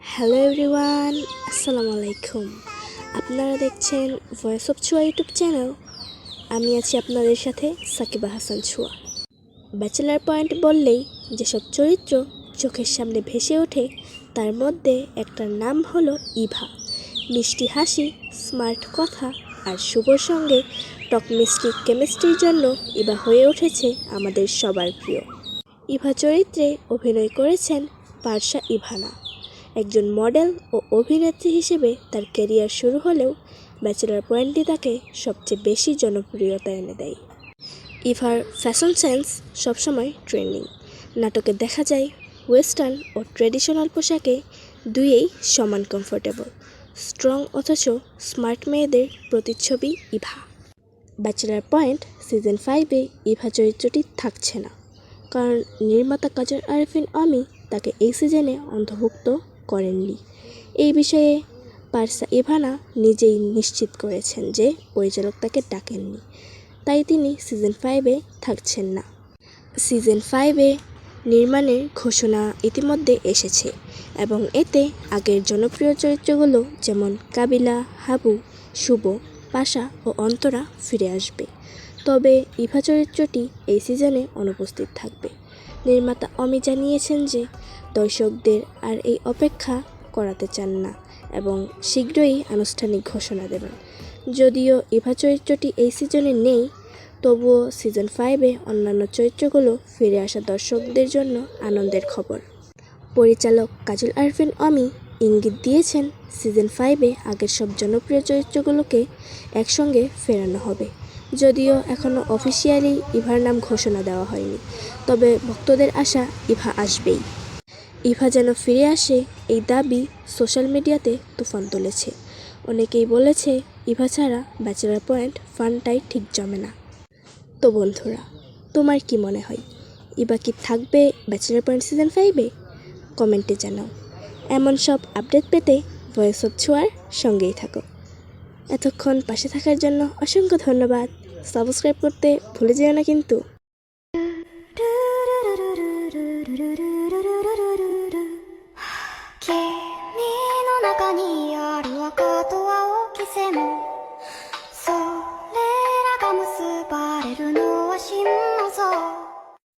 Hello everyone আসসালামু আলাইকুম আপনারা দেখছেন voice of Chhuya YouTube channel আমি আছি আপনাদের সাথে সাকিবা হাসান ছুয়া ব্যাচেলার পয়েন্ট বললেই যেসব চরিত্র চোখের সামনে ভেসে ওঠে তার মধ্যে একটার নাম হলো ইভা মিষ্টি হাসি স্মার্ট কথা আর শুভর সঙ্গে টক মিষ্টি কেমিস্ট্রির জন্য ইভা হয়ে উঠেছে আমাদের সবার প্রিয় ইভা চরিত্রে অভিনয় করেছেন পার্শা ইভানা একজন মডেল ও অভিনেত্রী হিসেবে তার ক্যারিয়ার শুরু হলেও ব্যাচেলার পয়েন্টটি তাকে সবচেয়ে বেশি জনপ্রিয়তা এনে দেয়। ইভার ফ্যাশন সেন্স সবসময় ট্রেন্ডিং। নাটকে দেখা যায়, ওয়েস্টার্ন ও ট্রেডিশনাল পোশাকে দুইয়েই সমান কমফোর্টেবল, স্ট্রং অথচ স্মার্ট মেয়েদের প্রতিচ্ছবি ইভা। ব্যাচেলার পয়েন্ট সিজন ফাইভে ইভা চরিত্রটি থাকছে না। কারণ নির্মাতা কাজল আরফিন আমি তাকে এই সিজনে অন্তর্ভুক্ত করেননি। এই বিষয়ে পারসা ইভানা নিজেই নিশ্চিত করেছেন যে পরিচালক তাকে ডাকেননি। তাই তিনি সিজন ফাইভে থাকছেন না। সিজন ফাইভে নির্মাণের ঘোষণা ইতিমধ্যে এসেছে এবং এতে আগের জনপ্রিয় চরিত্রগুলো যেমন কাবিলা, হাবু, শুভ, পাশা ও অন্তরা ফিরে আসবে। তবে ইভা চরিত্রটি এই সিজনে অনুপস্থিত থাকবে। নির্মাতা অমি জানিয়েছেন যে, দর্শকদের আর এই অপেক্ষা করাতে চান না এবং শীঘ্রই আনুষ্ঠানিক ঘোষণা দেবেন। যদিও ইভা চরিত্রটি এই সিজনে নেই, তবুও সিজন ফাইভে অন্যান্য চরিত্রগুলো ফিরে আসা দর্শকদের জন্য আনন্দের খবর। পরিচালক কাজল আরফিন অমি ইঙ্গিত দিয়েছেন, সিজন ফাইভে আগের সব জনপ্রিয় চরিত্রগুলোকে একসঙ্গে ফেরানো হবে। যদিও এখনও অফিসিয়ালি ইভার নাম ঘোষণা দেওয়া হয়নি, তবে ভক্তদের আশা ইভা আসবেই। ইভা যেন ফিরে আসে, এই দাবি সোশ্যাল মিডিয়াতে তুফান তুলেছে। অনেকেই বলেছে, ইভা ছাড়া ব্যাচেলার পয়েন্ট ফানটাই ঠিক জমে না। তো বন্ধুরা, তোমার কি মনে হয়, ইভা কি থাকবে ব্যাচেলার পয়েন্ট সিজন ফাইভে? কমেন্টে জানাও। এমন সব আপডেট পেতে ভয়েস অফ ছোঁয়ার সঙ্গেই থাকো। এতক্ষণ পাশে থাকার জন্য অসংখ্য ধন্যবাদ সাবস্ক্রাইব করতে ভুলে যেও না কিন্তু それらが結ばれるのは真の像